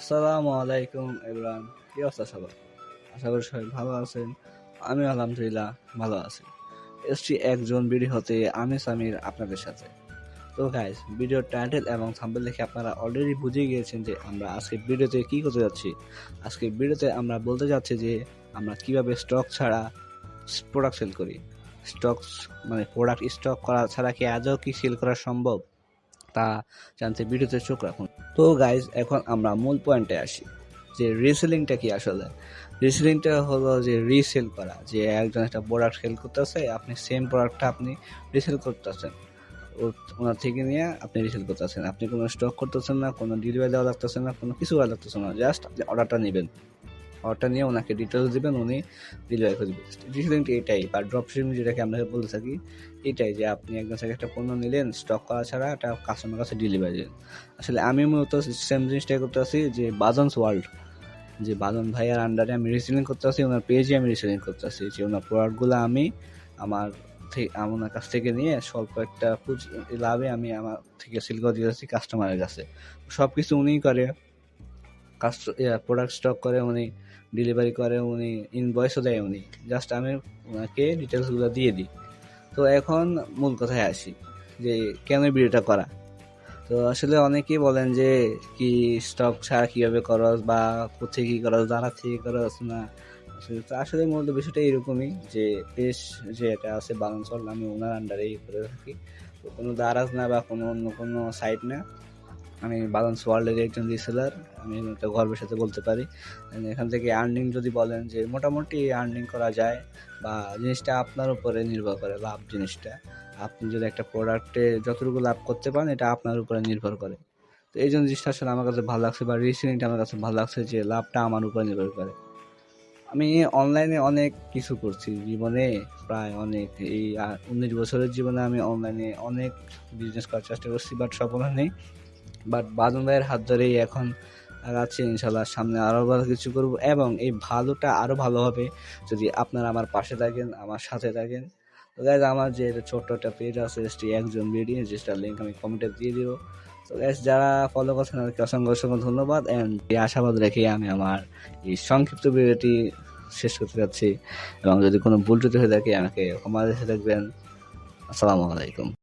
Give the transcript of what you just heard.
আসসালামু আলাইকুম ইমরান, কি অবস্থা সবার? আশা করি সবাই ভালো আছেন আমি আলহামদুলিল্লাহ ভালো আছি। এসছি একজন বিড়ি হতে আমি সামির আপনাদের সাথে। তো গাইস ভিডিওর টাইটেল এবং থাম্বেল দেখে আপনারা অলরেডি বুঝে গিয়েছেন যে আমরা আজকে ভিডিওতে কি করতে যাচ্ছি। আজকে ভিডিওতে আমরা বলতে যাচ্ছি যে আমরা কীভাবে স্টক ছাড়া প্রোডাক্ট সেল করি। স্টক মানে প্রোডাক্ট স্টক করা ছাড়া কি আজও কি সেল করা সম্ভব? তা জানতে ভিডিওতে চোখ রাখুন। তো গাইজ এখন আমরা মূল পয়েন্টে আসি, যে রিসেলিংটা কি আসলে? রিসেলিংটা হলো যে রিসেল করা, যে একজন একটা প্রোডাক্ট সেল করতেছে, আপনি সেম প্রোডাক্টটা আপনি রিসেল করতেছেন। ওনার থেকে নিয়ে আপনি রিসেল করতেছেন। আপনি কোনো স্টক করতেছেন না, কোনো ডেলিভারি দেওয়া লাগতেছে না, কোনো কিছু দেওয়া লাগতেছে না জাস্ট আপনি অর্ডারটা নেবেন। অর্ডারটা নিয়ে ওনাকে ডিটেলস দিবেন, উনি ডেলিভারি করে দেবেন। রিসেলিংটা এটাই। বা ড্রপ শিপিং যেটাকে আমরা বলে থাকি, এটাই যে আপনি একজন থেকে একটা পণ্য নিলেন স্টক করা ছাড়া একটা কাস্টমার কাছে ডেলিভারি দেন আসলে আমি মূলত সেম জিনিসটাই করতে আছি যে বাজনস ওয়ার্ল্ড যে বাদন ভাইয়ার আন্ডারে আমি রিসেলিং করতে আসি, ওনার পেজে আমি রিসেলিং করতে আসি। যে ওনার প্রোডাক্টগুলো আমি আমার ওনার কাছ থেকে নিয়ে স্বল্প একটা লাভে আমি আমার থেকে সেল করে আসছি কাস্টমারের কাছে সব কিছু। উনিই করে। কাস্ট প্রোডাক্ট স্টক করে উনি ডেলিভারি করে উনি ইনভয়েসও দেয় উনি। জাস্ট আমি ওনাকে ডিটেলসগুলো দিয়ে দিই। তো এখন মূল কথায় আসি যে, কেন ভিডিওটা করা? তো আসলে অনেকেই বলেন যে, কি স্টক ছাড়া কীভাবে করস বা কোথায় কী করস দাঁড়া থেকে করস না? আসলে তো আসলে মূলত বিষয়টা এরকমই যে পেশ যে এটা আছে বালান্স ওয়ার্ল্ড আমি ওনার আন্ডারেই করে থাকি। তো কোনো দারাজ না বা কোনো অন্য কোনো সাইট না। আমি বালান্স ওয়ার্ল্ডের একজন রিসেলার আমি একটা গর্বের সাথে বলতে পারি। এখান থেকে আর্নিং যদি বলেন যে মোটামুটি আর্নিং করা যায় বা জিনিসটা আপনার উপরে নির্ভর করে, লাভ জিনিসটা। আপনি যদি একটা প্রোডাক্টে যতটুকু লাভ করতে পারেন, এটা আপনার উপরে নির্ভর করে। তো এই জন্য জিনিসটা আসলে আমার কাছে ভালো লাগছে বা রিসেলিংটা আমার কাছে ভালো লাগছে যে লাভটা আমার উপরে নির্ভর করে। আমি অনলাইনে অনেক কিছু করছি। জীবনে প্রায় অনেক, এই উনিশ বছরের জীবনে আমি অনলাইনে অনেক বিজনেস করার চেষ্টা করছি বাট সফল হয়নি। বাট বাদন ভাইয়ের হাত ধরেই এখন আগাচ্ছি ইনশাল্লাহ, সামনে আরও ভালো কিছু করব এবং এই ভালোটা আরও ভালো হবে যদি আপনারা আমার পাশে থাকেন, আমার সাথে থাকেন। তো গাইজ আমার যে ছোট্ট একটা পেজ আছে এসটি একজন বেরিয়ে যেটার লিঙ্ক আমি কমেন্টে দিয়ে দিব। তো গাইজ যারা ফলো করছেন তাদেরকে অসংখ্য অসংখ্য ধন্যবাদ অ্যান্ড আশাবাদ রেখে আমি আমার এই সংক্ষিপ্ত ভিডিওটি শেষ করতে যাচ্ছি। এবং যদি কোনো ভুল ত্রুটি হয়ে থাকে, আমাকে ক্ষমা দেখে দেখবেন। আসসালামু আলাইকুম।